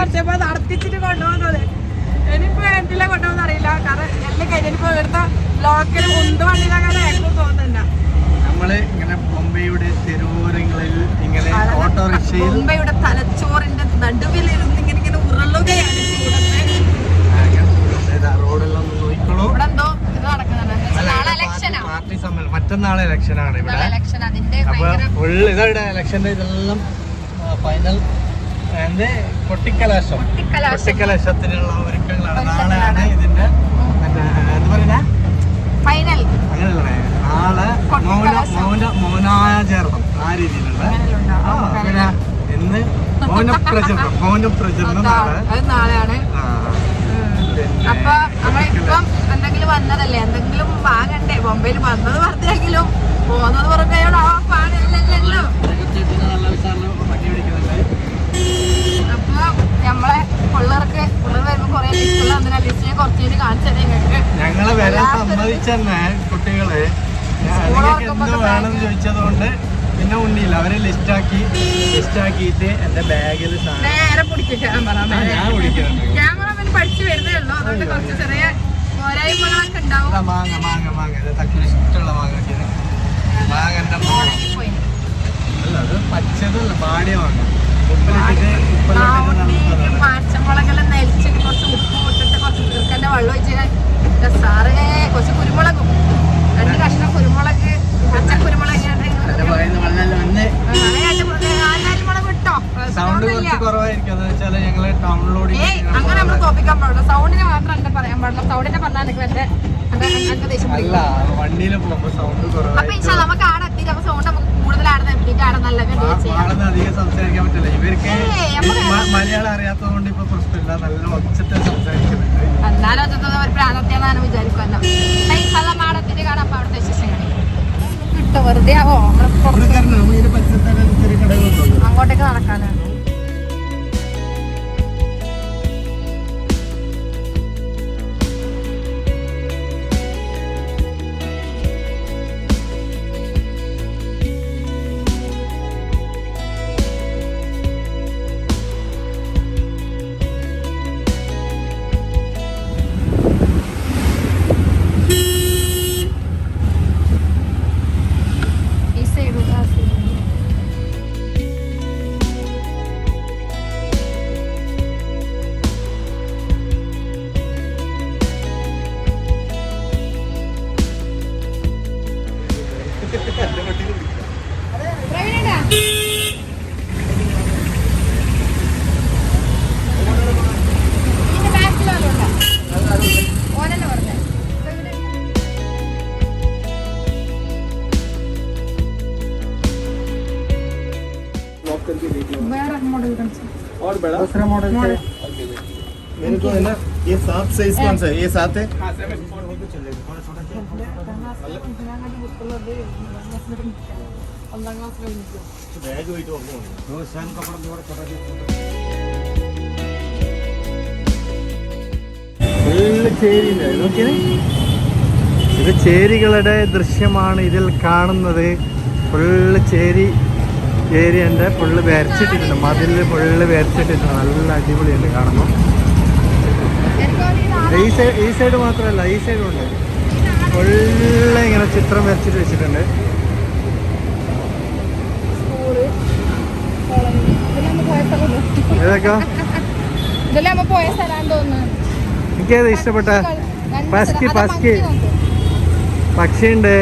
കുറച്ചപ്പോ അത് അടപ്പിച്ചിട്ട് കൊണ്ടുപോകുന്നത്. ഇനിയിപ്പോ എന്തിലാ കൊണ്ടുപോകുന്ന അറിയില്ല. കാരണം എല്ലാം കഴിഞ്ഞിപ്പോ എടുത്ത ലോക്കൽ മുന്ത് വണ്ടിയിലാകാൻ ആയിരുന്നു തോന്നുന്നില്ല നമ്മൾ ഇങ്ങനെ ബോംബെയുടെ തെരുവോരങ്ങളിൽ ഇങ്ങനെ ഓട്ടോറിക്ഷയിൽ ബോംബെയുടെ തലച്ചോറിന്റെ നടുവിലിരുന്ന് ഇങ്ങനെ ഇങ്ങനെ ഉരുളുകയാണ് റോഡെല്ലാം നോക്കിക്കോളൂ. ഇവിടെ എന്തോ ഇത് നടക്കുന്നുണ്ട്. പാർട്ടി സമ്മേളനം മറ്റന്നാളെ ഇലക്ഷനാണ് ഇവിടെ. അപ്പൊ ഇതവിടെ ഇലക്ഷന്റെ ഇതെല്ലാം ഫൈനൽ കൊട്ടിക്കലാശം. കൊട്ടിക്കലാശം. കൊട്ടിക്കലാശത്തിനുള്ള ഒരുക്കങ്ങളാണ്. നാളെയാണ് ഇതിന്റെ മറ്റേ എന്താ പറയുന്ന ഫൈനൽ അങ്ങനെയല്ലേ? നാളെ മൗന. മൗന മൗനാചരണം. ആ രീതിയിലുള്ള. പിന്നെ ഇന്ന് മൗനപ്രചരണം. മൗനപ്രചരണം നാളെ. അത് നാളെയാണ്. അപ്പൊ നമ്മളിപ്പം എന്തെങ്കിലും വന്നതല്ലേ? എന്തെങ്കിലും വാങ്ങണ്ടേ? ബോംബെയിൽ വന്നത് പറഞ്ഞെങ്കിലും പോകുന്നത് പുറമേ ആ പാടില്ലല്ലോ അപ്പൊ നമ്മളെ പിള്ളേർക്ക് പിള്ളേർ വരുമ്പോ കുറെ ലിസ്റ്റുള്ള അതിനാ ലിസ്റ്റിനെ കുറച്ചു കാണിച്ചതേ നിങ്ങൾക്ക് ഞങ്ങളെ വരാൻ സമ്മതിച്ചെന്നെ കുട്ടികൾ എന്ത് വേണം ചോദിച്ചതുകൊണ്ട് പിന്നെ ഉണ്ടിയില്ല അവരെ ലിസ്റ്റാക്കി ലിസ്റ്റാക്കിയിട്ട് എന്റെ ബാഗിൽ നേരെ ഞാൻ പിടിക്കുന്നുണ്ട് ക്യാമറമാൻ പഠിച്ചു വരുന്നേ ഉള്ളൂ. അതുകൊണ്ട് കുറച്ച് ചെറിയ പോരായ്മകളൊക്കെ ഉണ്ടാവും. മാങ്ങ മാങ്ങ മാങ്ങ. ഇത് തക്കുന് ഇഷ്ടമുള്ള മാങ്ങ അല്ല അത് പച്ചതല്ല പാടിയ മാങ്ങ. ഉപ്പിലിട്ടിട്ട് സൗണ്ട്. കുറച്ച് കുറവായിരിക്കും. എന്ന് വെച്ചാൽ ഞങ്ങൾ ഏയ് അങ്ങനെ നമ്മൾ തോപ്പിക്കാൻ പാടില്ല സൗണ്ടിന് മാത്രം എന്റെ പറയാൻ പാടില്ല. സൗണ്ടിനെ പറഞ്ഞാൽ എനിക്ക് എന്റെ അല്ല വണ്ടിയിൽ പോകുമ്പോ സൗണ്ട് കുറവായിരിക്കും നമുക്ക് ആടെ എത്തിയിട്ട് അപ്പൊ സൗണ്ട് നമുക്ക് കൂടുതൽ ആടെ നിർത്തിയിട്ട് ആടെ നല്ല പാടുന്ന അധികം സംസാരിക്കാൻ പറ്റില്ല. ഇവർക്ക് മലയാളം അറിയാത്തത് കൊണ്ട് ഇപ്പൊ പ്രശ്നമില്ല. നല്ല ഒച്ചത്തിൽ സംസാരിക്കുന്നുണ്ട്. എന്നാലും ഒച്ചത്തത് ഒരു പ്രാണത്യാന്നാണ് വിചാരിക്കുമല്ലോ ആടെ എത്തിയിട്ട് കാണാം. അപ്പൊ അവിടുത്തെ വിശേഷങ്ങൾ വെറുതെ ആവോ? നമ്മൾ അങ്ങോട്ടേക്ക് നടക്കാനാണ്. വേറെ മോഡൽ കാണിച്ചു और बड़ा दूसरा मॉडल मॉडल। मेरे को है ना ये सात साइज कौन सा है ये सात है ഒന്നാം ക്ലാസ്സിൽ बैग वही तो दो सन कपड़ा थोड़ा छोटा ഫുള്ള് ചേരിയില്ല നോക്കിയേ ഇത് ചേരികളുടെ ദൃശ്യമാണ് ഇതിൽ കാണുന്നത് ഫുള്ള് ചേരി ഏരിയന്റെ ഫുള്ള് വരച്ചിട്ടിട്ടുണ്ട്. മതിൽ ഫുള്ള് വരച്ചിട്ടിട്ടുണ്ട്. നല്ല അടിപൊളിയുണ്ട് കാണുമ്പോൾ ഈ സൈഡ് ഈ സൈഡ് മാത്രമല്ല ഈ സൈഡും ഉണ്ട്. ഫുള്ള് ഇങ്ങനെ ചിത്രം വരച്ചിട്ട് വെച്ചിട്ടുണ്ട്. ഏതൊക്കെ? എനിക്കേത് ഇഷ്ടപ്പെട്ട? പസ്കി പസ്കി. പക്ഷിയുണ്ട്.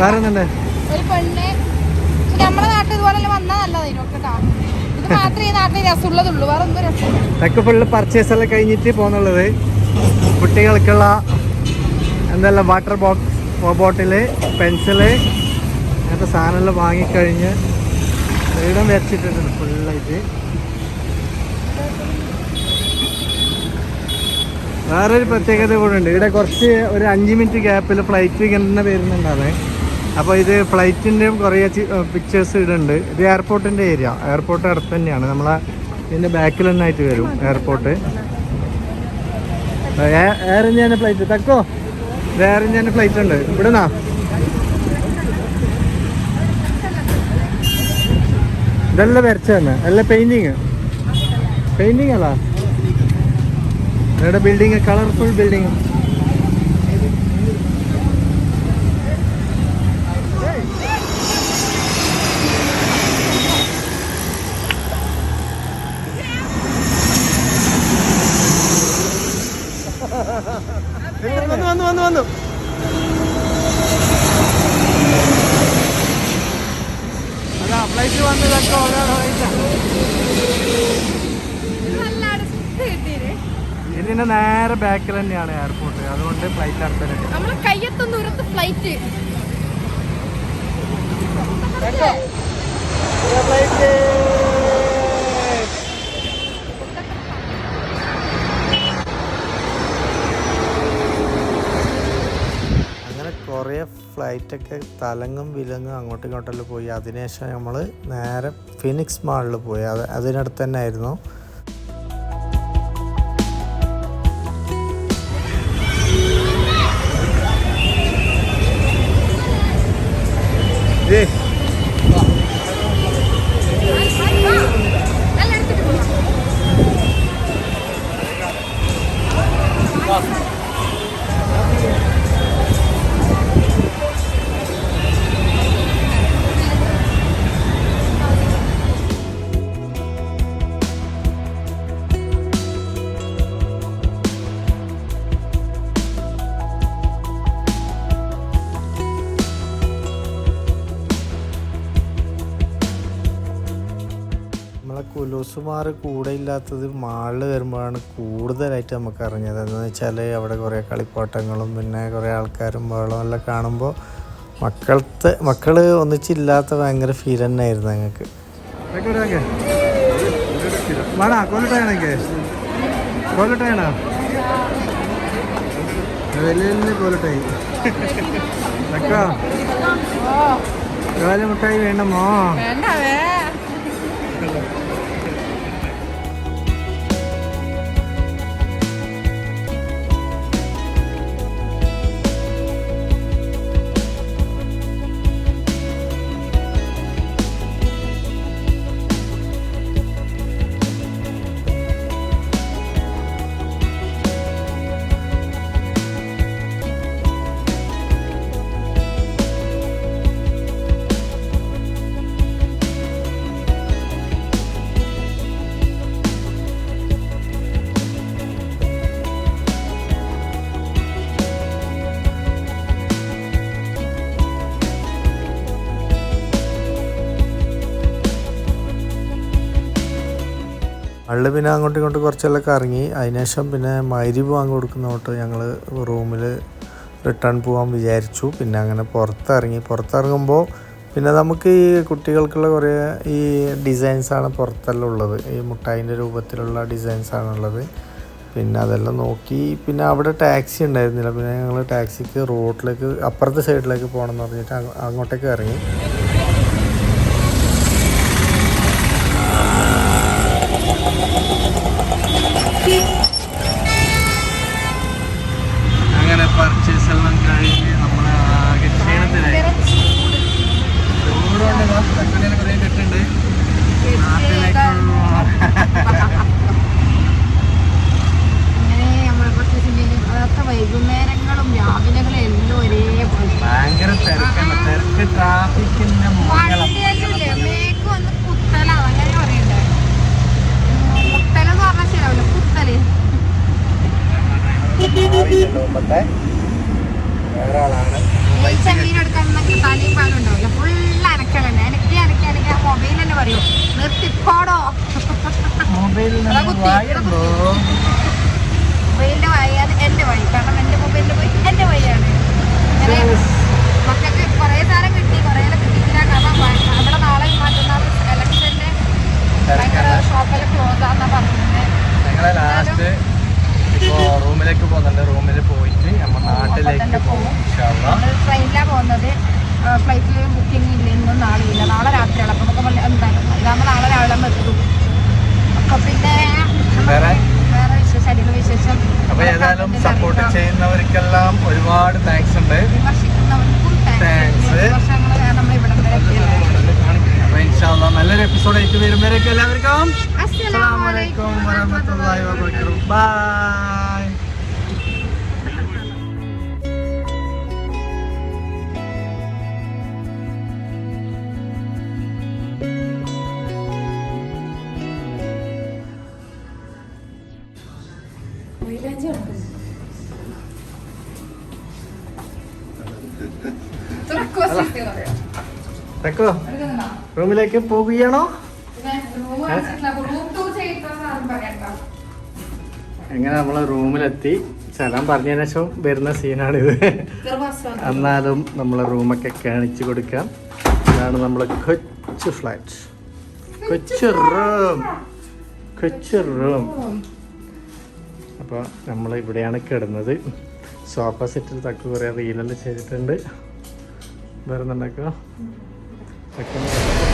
വേറെ എന്തുണ്ട് ഒരു പെണ്ണ് നമ്മുടെ നാട്ടിൽ ഇതുപോലെ വന്നാൽ നല്ലതായിരുന്നു കേട്ടോ ഇത് മാത്രമേ നാട്ടിൽ രസമുള്ളതുള്ളൂ. വേറെ ഒന്നും രസമില്ല ഇതൊക്കെ ഫുള്ള് പർച്ചേസ് എല്ലാം കഴിഞ്ഞിട്ട് പോകുന്നുള്ളത് കുട്ടികൾക്കുള്ള എന്തെല്ലാം വാട്ടർ ബോക്സ് ബോട്ടിൽ പെൻസിൽ അങ്ങനത്തെ സാധനമെല്ലാം വാങ്ങിക്കഴിഞ്ഞ് വീടും വരച്ചിട്ടുണ്ട് ഫുള്ളായിട്ട് വേറൊരു പ്രത്യേകത കൂടെ ഉണ്ട്. ഇവിടെ കുറച്ച് ഒരു അഞ്ച് മിനിറ്റ് ഗ്യാപ്പിൽ ഫ്ലൈറ്റ് ഇങ്ങനെ വരുന്നുണ്ടാണ് അപ്പോൾ ഇത് ഫ്ലൈറ്റിന്റെയും കുറേ പിക്ചേഴ്സ് ഇടുന്നുണ്ട്. ഇത് എയർപോർട്ടിന്റെ ഏരിയ എയർപോർട്ട് അടുത്ത് തന്നെയാണ്. നമ്മളെ ഇതിന്റെ ബാക്കിൽ തന്നെ ആയിട്ട് വരും എയർപോർട്ട് എയർ ഇന്ത്യന്റെ ഫ്ലൈറ്റ് തക്കോ? എയർ ഇന്ത്യന്റെ ഫ്ലൈറ്റ് ഉണ്ട്. ഇവിടുന്നാ? ഇതെല്ലാം വരച്ച തന്നെ. എല്ലാം പെയിന്റിങ് പെയിന്റിങ് അല്ല. ഇവിടെ ബിൽഡിങ് കളർഫുൾ ബിൽഡിങ് ഓരോ. നല്ല അടുത്ത് കിട്ടിയില്ലേ? ഇതിന്റെ നേരെ ബാക്കിൽ തന്നെയാണ് എയർപോർട്ട് അതുകൊണ്ട് ഫ്ലൈറ്റ് അടുത്തന്നെ നമ്മൾ കയ്യെത്തും ദൂരത്ത് ഫ്ലൈറ്റ് അങ്ങനെ കുറേ ഫ്ലൈറ്റൊക്കെ തലങ്ങും വിലങ്ങും അങ്ങോട്ടും ഇങ്ങോട്ടെല്ലാം പോയി. അതിനുശേഷം നമ്മൾ നേരെ ഫിനിക്സ് മാളിൽ പോയി. അത് അതിനടുത്ത് തന്നെ ആയിരുന്നു. നല്ല കുലൂസുമാർ കൂടെ ഇല്ലാത്തത് മാളിൽ വരുമ്പോഴാണ് കൂടുതലായിട്ട് നമുക്ക് അറിഞ്ഞത് എന്താണെന്ന് വെച്ചാൽ അവിടെ കുറേ കളിപ്പാട്ടങ്ങളും പിന്നെ കുറേ ആൾക്കാരും ബഹളവും എല്ലാം കാണുമ്പോൾ മക്കളത്തെ മക്കൾ ഒന്നിച്ചില്ലാത്ത ഭയങ്കര ഫീൽ തന്നെ ആയിരുന്നു ഞങ്ങൾക്ക് മിഠായി വേണ്ടമോ അള്ളു പിന്നെ അങ്ങോട്ടും ഇങ്ങോട്ടും കുറച്ചെല്ലാം കറങ്ങി അതിനുശേഷം പിന്നെ മൈരി വാങ്ങി കൊടുക്കുന്ന തൊട്ട് ഞങ്ങൾ റൂമിൽ റിട്ടേൺ പോകാൻ വിചാരിച്ചു. പിന്നെ അങ്ങനെ പുറത്തിറങ്ങി. പുറത്തിറങ്ങുമ്പോൾ പിന്നെ നമുക്ക് ഈ കുട്ടികൾക്കുള്ള കുറേ ഈ ഡിസൈൻസാണ് പുറത്തെല്ലാം ഉള്ളത്. ഈ മുട്ടായിന്റെ രൂപത്തിലുള്ള ഡിസൈൻസാണുള്ളത് പിന്നെ അതെല്ലാം നോക്കി. പിന്നെ അവിടെ ടാക്സി ഉണ്ടായിരുന്നില്ല. പിന്നെ ഞങ്ങൾ ടാക്സിക്ക് റോഡിലേക്ക് അപ്പുറത്തെ സൈഡിലേക്ക് പോകണം എന്ന് പറഞ്ഞിട്ട് അങ്ങ് അങ്ങോട്ടേക്ക് ഇറങ്ങി. വേറെ ആളാണ് ഈ ചെമ്മീൻ എടുക്കണമെന്നൊക്കെ തലയും പാലും ഉണ്ടാവില്ല. ഫുൾ അനക്കലന്നെ അനക്കി അനക്കി അനക്കി. ആ മൊബൈൽ തന്നെ പറയൂ. മൊബൈലിൽ വായുണ്ടോ? മൊബൈലിന്റെ വഴി എന്റെ വഴി. കാരണം എന്റെ മൊബൈലിന്റെ വഴി എന്റെ വഴിയാണ്. മക്കൾക്ക് കുറേ സാധനം കിട്ടി കുറേ കാരണം വ- അവിടെ നാളെ മറ്റന്നാൾ ഇലക്ഷന്റെ ഭയങ്കര ഷോപ്പെല്ലാം ക്ലോസ് ആണെന്നാ പറഞ്ഞത് ഞങ്ങളെ ലാസ്റ്റ് ഇപ്പോ റൂമിലേക്ക് പോകുന്നുണ്ട്. റൂമിൽ പോയിട്ട് നാട്ടിലേക്ക് പോകും ഇൻഷാല്ലാ. നമ്മൾ ട്രെയിനിലാണ് പോകുന്നത്. ഫ്ലൈറ്റിൽ ബുക്കിംഗ് ഇല്ല ഇന്നും നാളെ ഇല്ല. നാളെ രാത്രിയാണ്. അപ്പം നമുക്ക് വല്ല- എന്തായാലും ഇതാകുമ്പോൾ നാളെ രാവിലെ നമ്മൾ എത്തും. അപ്പൊ പിന്നെ വേറെ? വിശേഷം വിശേഷം. അപ്പൊ ഏതായാലും സപ്പോർട്ട് ചെയ്യുന്നവർക്കെല്ലാം ഒരുപാട് താങ്ക്സ് ഉണ്ട്. വിമർശിക്കുന്നവർക്കും Thanks. വർഷങ്ങൾ നമ്മൾ ഇവിടെ വരെ എത്തിയത് അപ്പൊ ഇൻഷാല്ലാ നല്ലൊരു എപ്പിസോഡ് ആയിട്ട് വരുമ്പോഴേക്കും എല്ലാവർക്കും അസ്സലാമു അലൈക്കും വറഹ്മത്തുള്ളാഹി വബറകാതുഹു. ബൈ തെക്കോ? റൂമിലേക്ക് പോകുകയാണോ. എങ്ങനെ നമ്മൾ റൂമിലെത്തി? സ്ഥലം പറഞ്ഞതിന് ശേഷം വരുന്ന സീനാണിത് എന്നാലും നമ്മൾ റൂമൊക്കെ കാണിച്ചു കൊടുക്കാം. ഇതാണ് നമ്മളെ കൊച്ചു ഫ്ലാറ്റ്. കൊച്ചു റൂം. കൊച്ചു റൂം. അപ്പോൾ നമ്മൾ ഇവിടെയാണ് കിടന്നത്. സോഫ സെറ്റിൽ തക്ക് കുറേ റീലെല്ലാം ചെയ്തിട്ടുണ്ട്. വേറെ Takım.